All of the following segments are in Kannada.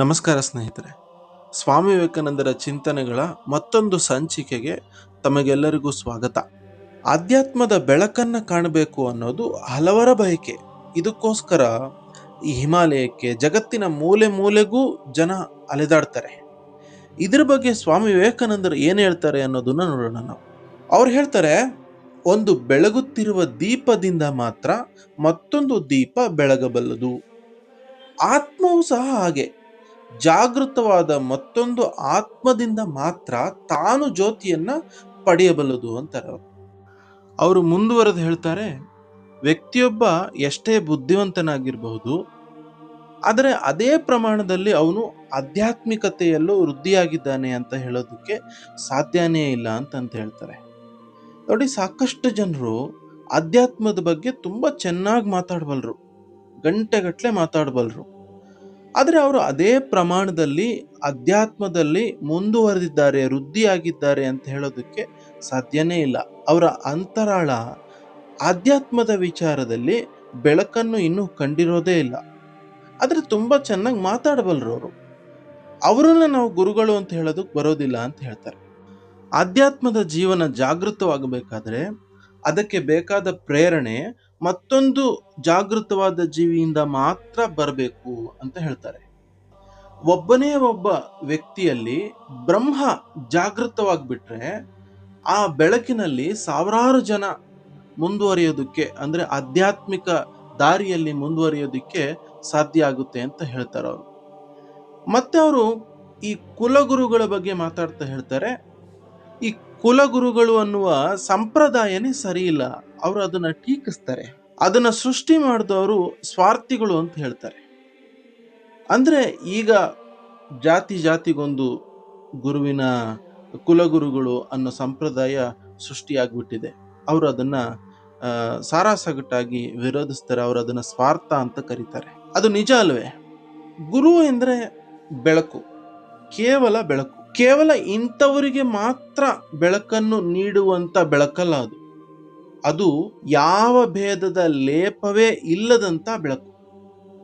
ನಮಸ್ಕಾರ ಸ್ನೇಹಿತರೆ. ಸ್ವಾಮಿ ವಿವೇಕಾನಂದರ ಚಿಂತನೆಗಳ ಮತ್ತೊಂದು ಸಂಚಿಕೆಗೆ ತಮಗೆಲ್ಲರಿಗೂ ಸ್ವಾಗತ. ಆಧ್ಯಾತ್ಮದ ಬೆಳಕನ್ನು ಕಾಣಬೇಕು ಅನ್ನೋದು ಹಲವರ ಬಯಕೆ. ಇದಕ್ಕೋಸ್ಕರ ಈ ಹಿಮಾಲಯಕ್ಕೆ ಜಗತ್ತಿನ ಮೂಲೆ ಮೂಲೆಗೂ ಜನ ಅಲೆದಾಡ್ತಾರೆ. ಇದ್ರ ಬಗ್ಗೆ ಸ್ವಾಮಿ ವಿವೇಕಾನಂದರು ಏನು ಹೇಳ್ತಾರೆ ಅನ್ನೋದನ್ನ ನೋಡೋಣ ನಾವು. ಅವ್ರು ಹೇಳ್ತಾರೆ, ಒಂದು ಬೆಳಗುತ್ತಿರುವ ದೀಪದಿಂದ ಮಾತ್ರ ಮತ್ತೊಂದು ದೀಪ ಬೆಳಗಬಲ್ಲದು. ಆತ್ಮವು ಸಹ ಹಾಗೆ. ಜಾಗೃತವಾದ ಮತ್ತೊಂದು ಆತ್ಮದಿಂದ ಮಾತ್ರ ತಾನು ಜ್ಯೋತಿಯನ್ನು ಪಡೆಯಬಲ್ಲದು ಅಂತಾರೆ ಅವರು. ಅವರು ಮುಂದುವರೆದು ಹೇಳ್ತಾರೆ, ವ್ಯಕ್ತಿಯೊಬ್ಬ ಎಷ್ಟೇ ಬುದ್ಧಿವಂತನಾಗಿರಬಹುದು, ಆದರೆ ಅದೇ ಪ್ರಮಾಣದಲ್ಲಿ ಅವನು ಆಧ್ಯಾತ್ಮಿಕತೆಯಲ್ಲೂ ವೃದ್ಧಿಯಾಗಿದ್ದಾನೆ ಅಂತ ಹೇಳೋದಕ್ಕೆ ಸಾಧ್ಯನೇ ಇಲ್ಲ ಅಂತಂತ ಹೇಳ್ತಾರೆ. ನೋಡಿ, ಸಾಕಷ್ಟು ಜನರು ಅಧ್ಯಾತ್ಮದ ಬಗ್ಗೆ ತುಂಬ ಚೆನ್ನಾಗಿ ಮಾತಾಡಬಲ್ಲರು ಗಂಟೆಗಟ್ಟಲೆ ಮಾತಾಡಬಲ್ಲರು ಆದರೆ ಅವರು ಅದೇ ಪ್ರಮಾಣದಲ್ಲಿ ಅಧ್ಯಾತ್ಮದಲ್ಲಿ ಮುಂದುವರೆದಿದ್ದಾರೆ, ವೃದ್ಧಿಯಾಗಿದ್ದಾರೆ ಅಂತ ಹೇಳೋದಕ್ಕೆ ಸಾಧ್ಯನೇ ಇಲ್ಲ. ಅವರ ಅಂತರಾಳ ಆಧ್ಯಾತ್ಮದ ವಿಚಾರದಲ್ಲಿ ಬೆಳಕನ್ನು ಇನ್ನೂ ಕಂಡಿರೋದೇ ಇಲ್ಲ. ಆದರೆ ತುಂಬ ಚೆನ್ನಾಗಿ ಮಾತಾಡಬಲ್ಲರು ಅವರು. ಅವರನ್ನು ನಾವು ಗುರುಗಳು ಅಂತ ಹೇಳೋದಕ್ಕೆ ಬರೋದಿಲ್ಲ ಅಂತ ಹೇಳ್ತಾರೆ. ಆಧ್ಯಾತ್ಮದ ಜೀವನ ಜಾಗೃತವಾಗಬೇಕಾದ್ರೆ ಅದಕ್ಕೆ ಬೇಕಾದ ಪ್ರೇರಣೆ ಮತ್ತೊಂದು ಜಾಗೃತವಾದ ಜೀವಿಯಿಂದ ಮಾತ್ರ ಬರಬೇಕು ಅಂತ ಹೇಳ್ತಾರೆ. ಒಬ್ಬನೇ ಒಬ್ಬ ವ್ಯಕ್ತಿಯಲ್ಲಿ ಬ್ರಹ್ಮ ಜಾಗೃತವಾಗಿಬಿಟ್ರೆ ಆ ಬೆಳಕಿನಲ್ಲಿ ಸಾವಿರಾರು ಜನ ಮುಂದುವರಿಯೋದಕ್ಕೆ ಅಂದರೆ ಆಧ್ಯಾತ್ಮಿಕ ದಾರಿಯಲ್ಲಿ ಮುಂದುವರಿಯೋದಕ್ಕೆ ಸಾಧ್ಯ ಆಗುತ್ತೆ ಅಂತ ಹೇಳ್ತಾರೆ ಅವರು. ಮತ್ತೆ ಅವರು ಈ ಕುಲಗುರುಗಳ ಬಗ್ಗೆ ಮಾತಾಡ್ತಾ ಹೇಳ್ತಾರೆ. ಈ ಕುಲಗುರುಗಳು ಅನ್ನುವ ಸಂಪ್ರದಾಯನೇ ಸರಿಯಿಲ್ಲ. ಅವರು ಅದನ್ನ ಟೀಕಿಸ್ತಾರೆ. ಅದನ್ನ ಸೃಷ್ಟಿ ಮಾಡಿದವರು ಸ್ವಾರ್ಥಿಗಳು ಅಂತ ಹೇಳ್ತಾರೆ. ಅಂದ್ರೆ ಈಗ ಜಾತಿ ಜಾತಿಗೊಂದು ಗುರುವಿನ ಕುಲಗುರುಗಳು ಅನ್ನೋ ಸಂಪ್ರದಾಯ ಸೃಷ್ಟಿಯಾಗ್ಬಿಟ್ಟಿದೆ. ಅವರು ಅದನ್ನ ಸಾರಾಸಗಟ್ಟಾಗಿ ವಿರೋಧಿಸ್ತಾರೆ. ಅವರು ಅದನ್ನ ಸ್ವಾರ್ಥ ಅಂತ ಕರೀತಾರೆ. ಅದು ನಿಜ ಅಲ್ವೇ? ಗುರು ಎಂದರೆ ಬೆಳಕು. ಕೇವಲ ಬೆಳಕು. ಕೇವಲ ಇಂಥವರಿಗೆ ಮಾತ್ರ ಬೆಳಕನ್ನು ನೀಡುವಂತ ಬೆಳಕಲ್ಲ ಅದು ಅದು ಯಾವ ಭೇದದ ಲೇಪವೇ ಇಲ್ಲದಂತ ಬೆಳಕು.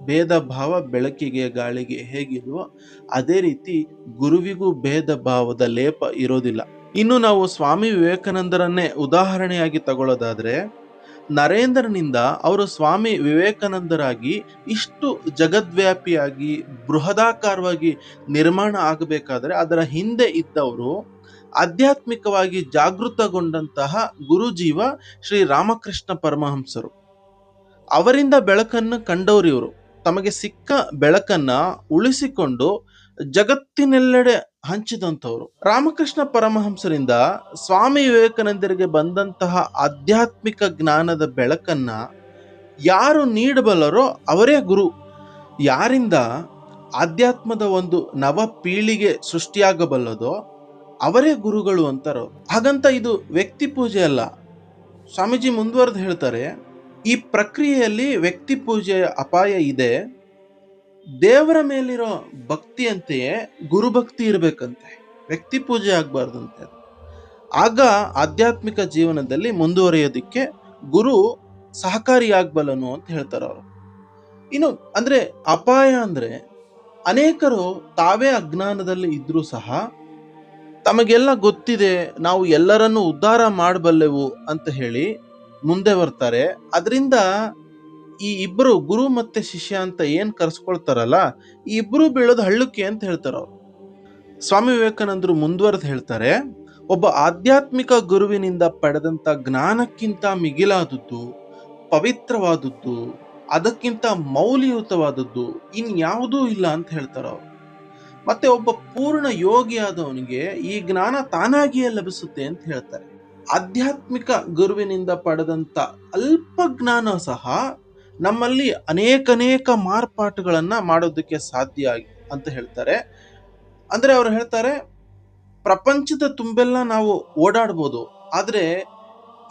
ಭೇದ ಭಾವ ಬೆಳಕಿಗೆ ಗಾಳಿಗೆ ಹೇಗಿಲ್ವೋ ಅದೇ ರೀತಿ ಗುರುವಿಗೂ ಭೇದ ಭಾವದ ಲೇಪ ಇರೋದಿಲ್ಲ. ಇನ್ನು ನಾವು ಸ್ವಾಮಿ ವಿವೇಕಾನಂದರನ್ನೇ ಉದಾಹರಣೆಯಾಗಿ ತಗೊಳ್ಳೋದಾದ್ರೆ ನರೇಂದ್ರನಿಂದ ಅವರು ಸ್ವಾಮಿ ವಿವೇಕಾನಂದರಾಗಿ ಇಷ್ಟು ಜಗದ್ವ್ಯಾಪಿಯಾಗಿ, ಬೃಹದಾಕಾರವಾಗಿ ನಿರ್ಮಾಣ ಆಗಬೇಕಾದ್ರೆ ಅದರ ಹಿಂದೆ ಇದ್ದವರು ಆಧ್ಯಾತ್ಮಿಕವಾಗಿ ಜಾಗೃತಗೊಂಡಂತಹ ಗುರುಜೀವ ಶ್ರೀ ರಾಮಕೃಷ್ಣ ಪರಮಹಂಸರು. ಅವರಿಂದ ಬೆಳಕನ್ನು ಕಂಡವರು ಇವರು. ತಮಗೆ ಸಿಕ್ಕ ಬೆಳಕನ್ನು ಉಳಿಸಿಕೊಂಡು ಜಗತ್ತಿನೆಲ್ಲೆಡೆ ಹಂಚಿದಂಥವ್ರು. ರಾಮಕೃಷ್ಣ ಪರಮಹಂಸರಿಂದ ಸ್ವಾಮಿ ವಿವೇಕಾನಂದರಿಗೆ ಬಂದಂತಹ ಆಧ್ಯಾತ್ಮಿಕ ಜ್ಞಾನದ ಬೆಳಕನ್ನ ಯಾರು ನೀಡಬಲ್ಲರೋ ಅವರೇ ಗುರು. ಯಾರಿಂದ ಆಧ್ಯಾತ್ಮದ ಒಂದು ನವ ಪೀಳಿಗೆ ಸೃಷ್ಟಿಯಾಗಬಲ್ಲದೋ ಅವರೇ ಗುರುಗಳು ಅಂತಾರೋ. ಹಾಗಂತ ಇದು ವ್ಯಕ್ತಿ ಪೂಜೆ ಅಲ್ಲ. ಸ್ವಾಮೀಜಿ ಮುಂದುವರೆದು ಹೇಳ್ತಾರೆ, ಈ ಪ್ರಕ್ರಿಯೆಯಲ್ಲಿ ವ್ಯಕ್ತಿ ಪೂಜೆಯ ಅಪಾಯ ಇದೆ. ದೇವರ ಮೇಲಿರೋ ಭಕ್ತಿಯಂತೆಯೇ ಗುರುಭಕ್ತಿ ಇರಬೇಕಂತೆ. ವ್ಯಕ್ತಿ ಪೂಜೆ ಆಗಬಾರ್ದಂತೆ ಅದು. ಆಗ ಆಧ್ಯಾತ್ಮಿಕ ಜೀವನದಲ್ಲಿ ಮುಂದುವರಿಯೋದಕ್ಕೆ ಗುರು ಸಹಕಾರಿಯಾಗಬಲ್ಲನು ಅಂತ ಹೇಳ್ತಾರೆ ಅವರು. ಇನ್ನು ಅಂದರೆ ಅಪಾಯ ಅಂದರೆ ಅನೇಕರು ತಾವೇ ಅಜ್ಞಾನದಲ್ಲಿ ಇದ್ದರೂ ಸಹ ತಮಗೆಲ್ಲ ಗೊತ್ತಿದೆ ನಾವು ಎಲ್ಲರನ್ನು ಉದ್ಧಾರ ಮಾಡಬಲ್ಲೆವು ಅಂತ ಹೇಳಿ ಮುಂದೆ ಬರ್ತಾರೆ. ಅದರಿಂದ ಈ ಇಬ್ಬರು ಗುರು ಮತ್ತೆ ಶಿಷ್ಯ ಅಂತ ಏನ್ ಕರೆಸ್ಕೊಳ್ತಾರಲ್ಲ, ಈ ಇಬ್ರು ಬೀಳೋದು ಹಳ್ಳಕ್ಕೆ ಅಂತ ಹೇಳ್ತಾರ ಅವ್ರು. ಸ್ವಾಮಿ ವಿವೇಕಾನಂದರು ಮುಂದುವರೆದು ಹೇಳ್ತಾರೆ, ಒಬ್ಬ ಆಧ್ಯಾತ್ಮಿಕ ಗುರುವಿನಿಂದ ಪಡೆದಂತ ಜ್ಞಾನಕ್ಕಿಂತ ಮಿಗಿಲಾದದ್ದು, ಪವಿತ್ರವಾದದ್ದು, ಅದಕ್ಕಿಂತ ಮೌಲ್ಯಯುತವಾದದ್ದು ಇನ್ಯಾವುದೂ ಇಲ್ಲ ಅಂತ ಹೇಳ್ತಾರ ಅವ್ರು. ಮತ್ತೆ ಒಬ್ಬ ಪೂರ್ಣ ಯೋಗಿಯಾದವನಿಗೆ ಈ ಜ್ಞಾನ ತಾನಾಗಿಯೇ ಲಭಿಸುತ್ತೆ ಅಂತ ಹೇಳ್ತಾರೆ. ಆಧ್ಯಾತ್ಮಿಕ ಗುರುವಿನಿಂದ ಪಡೆದಂತ ಅಲ್ಪ ಜ್ಞಾನ ಸಹ ನಮ್ಮಲ್ಲಿ ಅನೇಕನೇಕ ಮಾರ್ಪಾಟುಗಳನ್ನು ಮಾಡೋದಕ್ಕೆ ಸಾಧ್ಯ ಅಂತ ಹೇಳ್ತಾರೆ. ಅಂದ್ರೆ ಅವರು ಹೇಳ್ತಾರೆ, ಪ್ರಪಂಚದ ತುಂಬೆಲ್ಲ ನಾವು ಓಡಾಡ್ಬೋದು, ಆದರೆ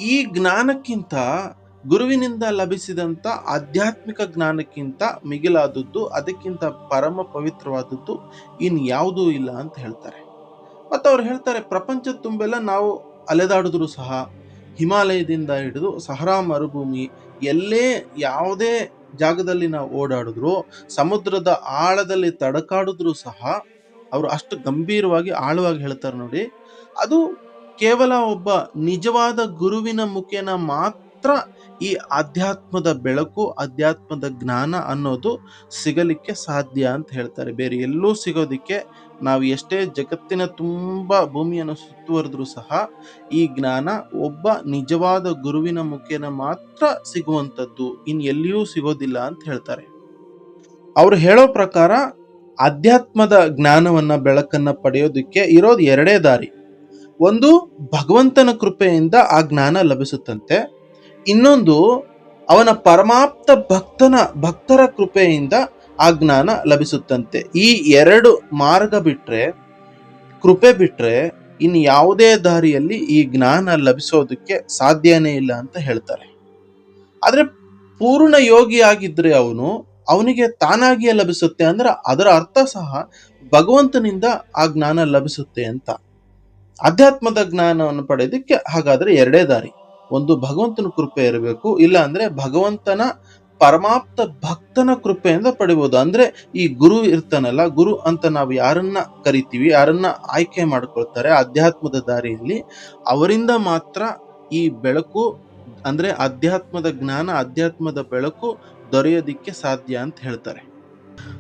ಈ ಜ್ಞಾನಕ್ಕಿಂತ ಗುರುವಿನಿಂದ ಲಭಿಸಿದಂತ ಆಧ್ಯಾತ್ಮಿಕ ಜ್ಞಾನಕ್ಕಿಂತ ಮಿಗಿಲಾದದ್ದು, ಅದಕ್ಕಿಂತ ಪರಮ ಪವಿತ್ರವಾದದ್ದು ಇನ್ ಯಾವುದೂ ಇಲ್ಲ ಅಂತ ಹೇಳ್ತಾರೆ. ಮತ್ತು ಅವ್ರು ಹೇಳ್ತಾರೆ, ಪ್ರಪಂಚದ ತುಂಬೆಲ್ಲ ನಾವು ಅಲೆದಾಡಿದ್ರು ಸಹ, ಹಿಮಾಲಯದಿಂದ ಹಿಡಿದು ಸಹರಾ ಮರುಭೂಮಿ ಎಲ್ಲೇ ಯಾವುದೇ ಜಾಗದಲ್ಲಿ ನಾವು ಓಡಾಡಿದ್ರು, ಸಮುದ್ರದ ಆಳದಲ್ಲಿ ತಡಕಾಡಿದ್ರು ಸಹ ಅವರು ಅಷ್ಟು ಗಂಭೀರವಾಗಿ, ಆಳವಾಗಿ ಹೇಳ್ತಾರೆ ನೋಡಿ. ಅದು ಕೇವಲ ಒಬ್ಬ ನಿಜವಾದ ಗುರುವಿನ ಮುಖೇನ ಮಾತ್ರ ಈ ಆಧ್ಯಾತ್ಮದ ಬೆಳಕು ಅಧ್ಯಾತ್ಮದ ಜ್ಞಾನ ಅನ್ನೋದು ಸಿಗಲಿಕ್ಕೆ ಸಾಧ್ಯ ಅಂತ ಹೇಳ್ತಾರೆ. ಬೇರೆ ಎಲ್ಲೂ ಸಿಗೋದಿಕ್ಕೆ ನಾವು ಎಷ್ಟೇ ಜಗತ್ತಿನ ತುಂಬ ಭೂಮಿಯನ್ನು ಸುತ್ತುವರೆದ್ರೂ ಸಹ ಈ ಜ್ಞಾನ ಒಬ್ಬ ನಿಜವಾದ ಗುರುವಿನ ಮುಖೇನ ಮಾತ್ರ ಸಿಗುವಂಥದ್ದು. ಇನ್ನು ಎಲ್ಲಿಯೂ ಸಿಗೋದಿಲ್ಲ ಅಂತ ಹೇಳ್ತಾರೆ. ಅವ್ರು ಹೇಳೋ ಪ್ರಕಾರ ಅಧ್ಯಾತ್ಮದ ಜ್ಞಾನವನ್ನ, ಬೆಳಕನ್ನ ಪಡೆಯೋದಕ್ಕೆ ಇರೋದು ಎರಡೇ ದಾರಿ. ಒಂದು ಭಗವಂತನ ಕೃಪೆಯಿಂದ ಆ ಜ್ಞಾನ ಲಭಿಸುತ್ತಂತೆ. ಇನ್ನೊಂದು, ಅವನ ಪರಮಾಪ್ತ ಭಕ್ತನ, ಭಕ್ತರ ಕೃಪೆಯಿಂದ ಆ ಜ್ಞಾನ ಲಭಿಸುತ್ತಂತೆ. ಈ ಎರಡು ಮಾರ್ಗ ಬಿಟ್ರೆ, ಕೃಪೆ ಬಿಟ್ರೆ ಇನ್ನು ಯಾವುದೇ ದಾರಿಯಲ್ಲಿ ಈ ಜ್ಞಾನ ಲಭಿಸೋದಕ್ಕೆ ಸಾಧ್ಯನೇ ಇಲ್ಲ ಅಂತ ಹೇಳ್ತಾರೆ. ಆದರೆ ಪೂರ್ಣ ಯೋಗಿ ಆಗಿದ್ರೆ ಅವನು, ಅವನಿಗೆ ತಾನಾಗಿಯೇ ಲಭಿಸುತ್ತೆ ಅಂದ್ರೆ ಅದರ ಅರ್ಥ ಸಹ ಭಗವಂತನಿಂದ ಆ ಜ್ಞಾನ ಲಭಿಸುತ್ತೆ ಅಂತ. ಅಧ್ಯಾತ್ಮದ ಜ್ಞಾನವನ್ನು ಪಡೆಯೋದಕ್ಕೆ ಹಾಗಾದರೆ ಎರಡೇ ದಾರಿ. ಒಂದು ಭಗವಂತನ ಕೃಪೆ ಇರಬೇಕು. ಇಲ್ಲ ಅಂದ್ರೆ ಭಗವಂತನ ಪರಮಾಪ್ತ ಭಕ್ತನ ಕೃಪೆಯಿಂದ ಪಡಿಬಹುದು ಅಂದ್ರೆ ಈ ಗುರು ಇರ್ತಾನಲ್ಲ, ಗುರು ಅಂತ ನಾವು ಯಾರನ್ನ ಕರಿತೀವಿ, ಯಾರನ್ನ ಆಯ್ಕೆ ಮಾಡ್ಕೊಳ್ತಾರೆ ಅಧ್ಯಾತ್ಮದ ದಾರಿಯಲ್ಲಿ, ಅವರಿಂದ ಮಾತ್ರ ಈ ಬೆಳಕು, ಅಂದ್ರೆ ಅಧ್ಯಾತ್ಮದ ಜ್ಞಾನ, ಅಧ್ಯಾತ್ಮದ ಬೆಳಕು ದೊರೆಯೋದಿಕ್ಕೆ ಸಾಧ್ಯ ಅಂತ ಹೇಳ್ತಾರೆ.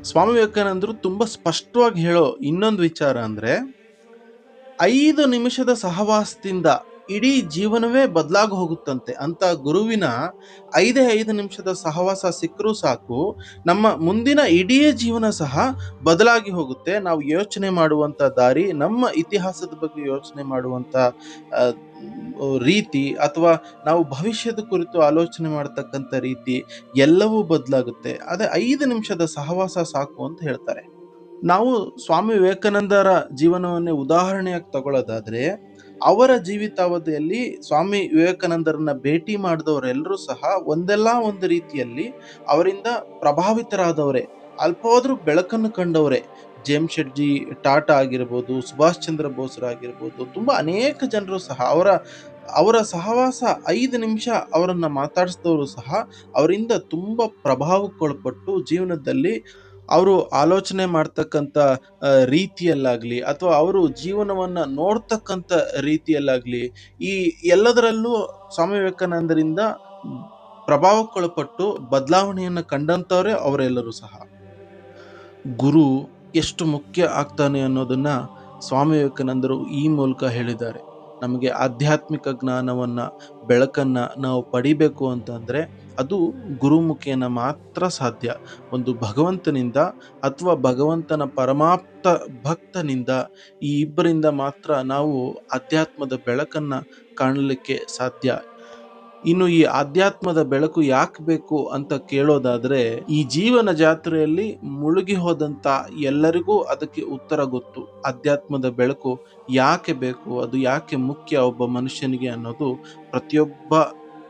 ಸ್ವಾಮಿ ವಿವೇಕಾನಂದರು ತುಂಬಾ ಸ್ಪಷ್ಟವಾಗಿ ಹೇಳೋ ಇನ್ನೊಂದು ವಿಚಾರ ಅಂದ್ರೆ, ಐದು ನಿಮಿಷದ ಸಹವಾಸದಿಂದ ಇಡೀ ಜೀವನವೇ ಬದಲಾಗಿ ಹೋಗುತ್ತಂತೆ. ಅಂತ ಗುರುವಿನ ಐದೇ ಐದು ನಿಮಿಷದ ಸಹವಾಸ ಸಿಕ್ಕರೂ ಸಾಕು, ನಮ್ಮ ಮುಂದಿನ ಇಡೀ ಜೀವನ ಸಹ ಬದಲಾಗಿ ಹೋಗುತ್ತೆ. ನಾವು ಯೋಚನೆ ಮಾಡುವಂತ ದಾರಿ, ನಮ್ಮ ಇತಿಹಾಸದ ಬಗ್ಗೆ ಯೋಚನೆ ಮಾಡುವಂತ ರೀತಿ ಅಥವಾ ನಾವು ಭವಿಷ್ಯದ ಕುರಿತು ಆಲೋಚನೆ ಮಾಡತಕ್ಕಂಥ ರೀತಿ ಎಲ್ಲವೂ ಬದಲಾಗುತ್ತೆ. ಅದೇ ಐದು ನಿಮಿಷದ ಸಹವಾಸ ಸಾಕು ಅಂತ ಹೇಳ್ತಾರೆ. ನಾವು ಸ್ವಾಮಿ ವಿವೇಕಾನಂದರ ಜೀವನವನ್ನೇ ಉದಾಹರಣೆಯಾಗಿ ತಗೊಳ್ಳೋದಾದ್ರೆ ಅವರ ಜೀವಿತಾವಧಿಯಲ್ಲಿ ಸ್ವಾಮಿ ವಿವೇಕಾನಂದರನ್ನ ಭೇಟಿ ಮಾಡಿದವರೆಲ್ಲರೂ ಸಹ ಒಂದಲ್ಲ ಒಂದು ರೀತಿಯಲ್ಲಿ ಅವರಿಂದ ಪ್ರಭಾವಿತರಾದವರೇ. ಅಲ್ಪವಾದ್ರೂ ಬೆಳಕನ್ನು ಕಂಡವರೇ. ಜೇಮ್ ಶೆಟ್ಜಿ, ಟಾಟಾ ಆಗಿರ್ಬೋದು, ಸುಭಾಷ್ ಚಂದ್ರ ಬೋಸ್ರಾಗಿರ್ಬೋದು ತುಂಬ ಅನೇಕ ಜನರು ಸಹ ಅವರ ಅವರ ಸಹವಾಸ ಐದು ನಿಮಿಷ ಅವರನ್ನು ಮಾತಾಡಿಸಿದವರು ಸಹ ಅವರಿಂದ ತುಂಬ ಪ್ರಭಾವಕ್ಕೊಳಪಟ್ಟು ಜೀವನದಲ್ಲಿ ಅವರು ಆಲೋಚನೆ ಮಾಡ್ತಕ್ಕಂಥ ರೀತಿಯಲ್ಲಾಗಲಿ ಅಥವಾ ಅವರು ಜೀವನವನ್ನು ನೋಡ್ತಕ್ಕಂಥ ರೀತಿಯಲ್ಲಾಗಲಿ ಈ ಎಲ್ಲದರಲ್ಲೂ ಸ್ವಾಮಿ ವಿವೇಕಾನಂದರಿಂದ ಪ್ರಭಾವಕ್ಕೊಳಪಟ್ಟು ಬದಲಾವಣೆಯನ್ನು ಕಂಡಂಥವರೇ ಅವರೆಲ್ಲರೂ ಸಹ. ಗುರು ಎಷ್ಟು ಮುಖ್ಯ ಆಗ್ತಾನೆ ಅನ್ನೋದನ್ನು ಸ್ವಾಮಿ ವಿವೇಕಾನಂದರು ಈ ಮೂಲಕ ಹೇಳಿದ್ದಾರೆ. ನಮಗೆ ಆಧ್ಯಾತ್ಮಿಕ ಜ್ಞಾನವನ್ನ, ಬೆಳಕನ್ನ ನಾವು ಪಡಿಬೇಕು ಅಂತಂದರೆ ಅದು ಗುರುಮುಖೇನ ಮಾತ್ರ ಸಾಧ್ಯ. ಒಂದು ಭಗವಂತನಿಂದ ಅಥವಾ ಭಗವಂತನ ಪರಮಾಪ್ತ ಭಕ್ತನಿಂದ ಈ ಇಬ್ಬರಿಂದ ಮಾತ್ರ ನಾವು ಅಧ್ಯಾತ್ಮದ ಬೆಳಕನ್ನ ಕಾಣಲಿಕ್ಕೆ ಸಾಧ್ಯ. ಇನ್ನು ಈ ಆಧ್ಯಾತ್ಮದ ಬೆಳಕು ಯಾಕೆ ಬೇಕು ಅಂತ ಕೇಳೋದಾದ್ರೆ, ಈ ಜೀವನ ಜಾತ್ರೆಯಲ್ಲಿ ಮುಳುಗಿ ಹೋದಂತ ಎಲ್ಲರಿಗೂ ಅದಕ್ಕೆ ಉತ್ತರ ಗೊತ್ತು. ಅಧ್ಯಾತ್ಮದ ಬೆಳಕು ಯಾಕೆ ಬೇಕು, ಅದು ಯಾಕೆ ಮುಖ್ಯ ಒಬ್ಬ ಮನುಷ್ಯನಿಗೆ ಅನ್ನೋದು ಪ್ರತಿಯೊಬ್ಬ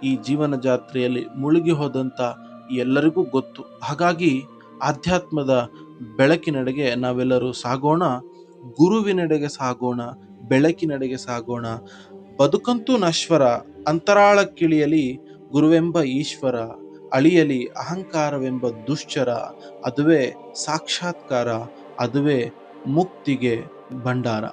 ಈ ಜೀವನ ಜಾತ್ರೆಯಲ್ಲಿ ಮುಳುಗಿ ಹೋದಂತ ಎಲ್ಲರಿಗೂ ಗೊತ್ತು. ಹಾಗಾಗಿ ಆಧ್ಯಾತ್ಮದ ಬೆಳಕಿನೆಡೆಗೆ ನಾವೆಲ್ಲರೂ ಸಾಗೋಣ, ಗುರುವಿನೆಡೆಗೆ ಸಾಗೋಣ, ಬೆಳಕಿನೆಡೆಗೆ ಸಾಗೋಣ. ಬದುಕಂತೂ ನಶ್ವರ ಅಂತರಾಳಕ್ಕಿಳಿಯಲಿ ಗುರುವೆಂಬ ಈಶ್ವರ ಅಳಿಯಲಿ ಅಹಂಕಾರವೆಂಬ ದುಶ್ಚರ ಅದುವೇ ಸಾಕ್ಷಾತ್ಕಾರ ಅದುವೇ ಮುಕ್ತಿಗೆ ಭಂಡಾರ.